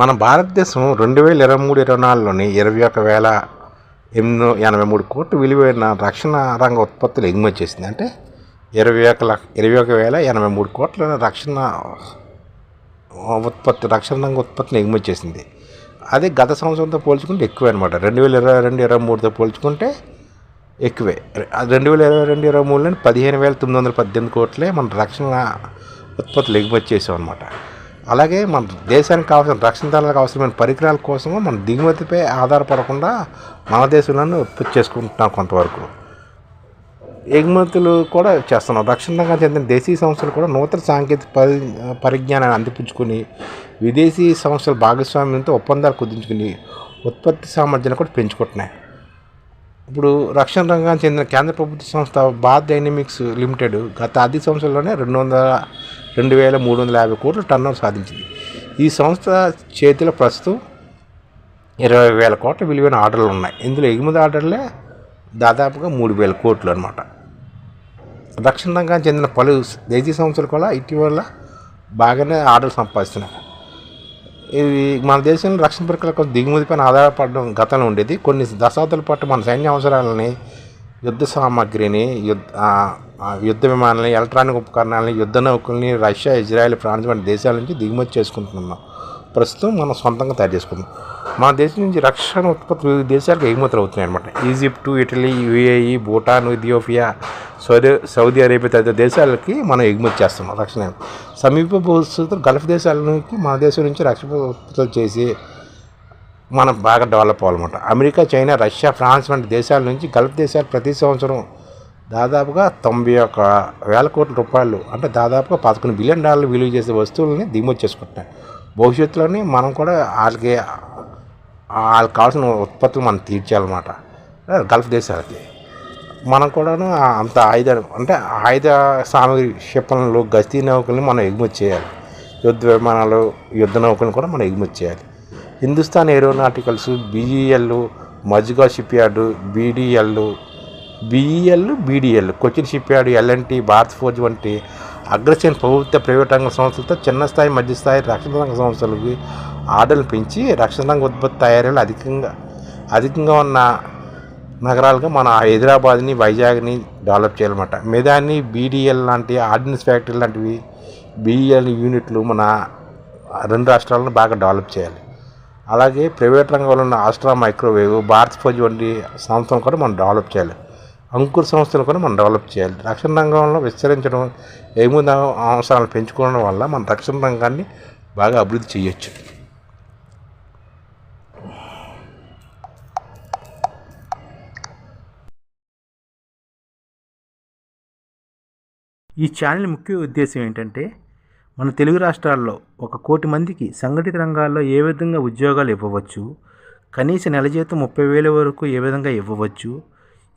మన భారతదేశం రెండు వేల ఇరవై మూడు ఇరవై నాలుగులోని ఇరవై ఒక వేల ఎనిమిది ఎనభై మూడు కోట్లు విలువైన రక్షణ రంగ ఉత్పత్తులు ఎగుమతి చేసింది. అంటే ఇరవై ఒక లక్ష ఇరవై ఒక వేల ఎనభై మూడు కోట్ల రక్షణ ఉత్పత్తి రక్షణ రంగ ఉత్పత్తిని ఎగుమతి చేసింది. అదే గత సంవత్సరంతో పోల్చుకుంటే ఎక్కువే అనమాట రెండు వేల ఇరవై రెండు ఇరవై మూడుతో పోల్చుకుంటే ఎక్కువే. రెండు వేల ఇరవై రెండు ఇరవై మూడులో పదిహేను వేల తొమ్మిది వందల పద్దెనిమిది కోట్లే మన రక్షణ ఉత్పత్తులు ఎగుమతి చేసాం అనమాట అలాగే మన దేశానికి కావాల్సిన రక్షణ దళాలకు అవసరమైన పరికరాల కోసము మన దిగుమతిపై ఆధారపడకుండా మన దేశంలోనే ఉత్పత్తి చేసుకుంటున్నాం కొంతవరకు. ఎగుమతులు కూడా చేస్తున్నాం. రక్షణ రంగానికి చెందిన దేశీయ సంస్థలు కూడా నూతన సాంకేతిక పరి పరిజ్ఞానాన్ని అందిపుచ్చుకుని విదేశీ సంస్థల భాగస్వామ్యంతో ఒప్పందాలు కుదించుకుని ఉత్పత్తి సామర్థ్యాన్ని కూడా పెంచుకుంటున్నాయి. ఇప్పుడు రక్షణ రంగానికి చెందిన కేంద్ర ప్రభుత్వ సంస్థ భారత్ డైనమిక్స్ లిమిటెడ్ గత ఆర్థిక సంవత్సరంలోనే రెండు వందల రెండు వేల మూడు వందల యాభై కోట్ల టర్నర్ సాధించింది. ఈ సంస్థ చేతిలో ప్రస్తుతం ఇరవై వేల కోట్ల విలువైన ఆర్డర్లు ఉన్నాయి. ఇందులో ఎగుమతి ఆర్డర్లే దాదాపుగా మూడు వేల కోట్లు అనమాట రక్షణ రంగానికి చెందిన పలు దేశీయ సంస్థలు కూడా ఇటీవల బాగానే ఆర్డర్లు సంపాదిస్తున్నాయి. ఇవి మన దేశంలో రక్షణ ప్రక్రియ దిగుమతి దిగుమతిపైన ఆధారపడడం గతంలో ఉండేది. కొన్ని దశాబ్దాల పాటు మన సైన్య అవసరాలని యుద్ధ సామాగ్రిని యుద్ధ యుద్ధ విమానాలని ఎలక్ట్రానిక్ ఉపకరణాలని యుద్ధ నౌకల్ని రష్యా ఇజ్రాయెల్ ఫ్రాన్స్ వంటి దేశాల నుంచి దిగుమతి చేసుకుంటున్నాం. ప్రస్తుతం మనం సొంతంగా తయారు చేసుకుందాం మన దేశం నుంచి రక్షణ ఉత్పత్తి వివిధ దేశాలకు ఎగుమతులు అవుతున్నాయి అనమాట Egypt Italy UAE Bhutan Ethiopia Saudi Saudi Arabia తదితర దేశాలకి మనం ఎగుమతి చేస్తున్నాం రక్షణ. సమీప భవిష్యత్తు గల్ఫ్ దేశాల నుంచి మన దేశం నుంచి రక్షణ ఉత్పత్తులు చేసి మనం బాగా డెవలప్ అవ్వాలన్నమాట. అమెరికా చైనా రష్యా ఫ్రాన్స్ వంటి దేశాల నుంచి గల్ఫ్ దేశాలు ప్రతి సంవత్సరం దాదాపుగా తొంభై ఒక వేల కోట్ల రూపాయలు అంటే దాదాపుగా పదకొండు బిలియన్ డాలర్లు విలువ చేసే వస్తువులని దిగుమతి చేసుకుంటున్నాయి. భవిష్యత్తులోని మనం కూడా వాళ్ళకి వాళ్ళకి కావాల్సిన ఉత్పత్తులు మనం తీర్చాలన్నమాట. గల్ఫ్ దేశాలకి. మనం కూడాను అంత ఆయుధ అంటే ఆయుధ సామగ్రి క్షిపణులు గస్తీ నౌకల్ని మనం ఎగుమతి చేయాలి. యుద్ధ విమానాలు యుద్ధ నౌకలను కూడా మనం ఎగుమతి చేయాలి. Hindustan aeronauticals BEL Mazagon ship yard BDL BEL BDL Cochin ship yard LnT Bharat forge వంటి అగ్రశ్రేణి ప్రభుత్వ ప్రైవేట్ రంగ సంస్థలతో చిన్న స్థాయి మధ్యస్థాయి రక్షణ రంగ సంస్థలకి ఆర్డర్లు పెంచి రక్షణ రంగ ఉత్పత్తి తయారీలు అధికంగా అధికంగా ఉన్న నగరాలుగా మన హైదరాబాద్ని వైజాగ్ని డెవలప్ చేయాలన్నమాట. మెదాని బీడీఎల్ లాంటి ఆర్డినెన్స్ ఫ్యాక్టరీ లాంటివి బీఈఎల్ యూనిట్లు మన రెండు రాష్ట్రాలను బాగా డెవలప్ చేయాలి. అలాగే ప్రైవేట్ రంగంలో ఉన్న ఆస్ట్రా మైక్రోవేవ్ భారత్ ఫోజ్ వంటి సంస్థలను కూడా మనం డెవలప్ చేయాలి. అంకుర సంస్థలు కూడా మనం డెవలప్ చేయాలి. రక్షణ రంగంలో విస్తరించడం ఎగుమతి అవసరాలను పెంచుకోవడం వల్ల మన రక్షణ రంగాన్ని బాగా అభివృద్ధి చేయొచ్చు. ఈ ఛానల్ ముఖ్య ఉద్దేశం ఏంటంటే మన తెలుగు రాష్ట్రాల్లో ఒక కోటి మందికి సంఘటిత రంగాల్లో ఏ విధంగా ఉద్యోగాలు ఇవ్వవచ్చు కనీస నెల జీతం ముప్పై వేల వరకు ఏ విధంగా ఇవ్వవచ్చు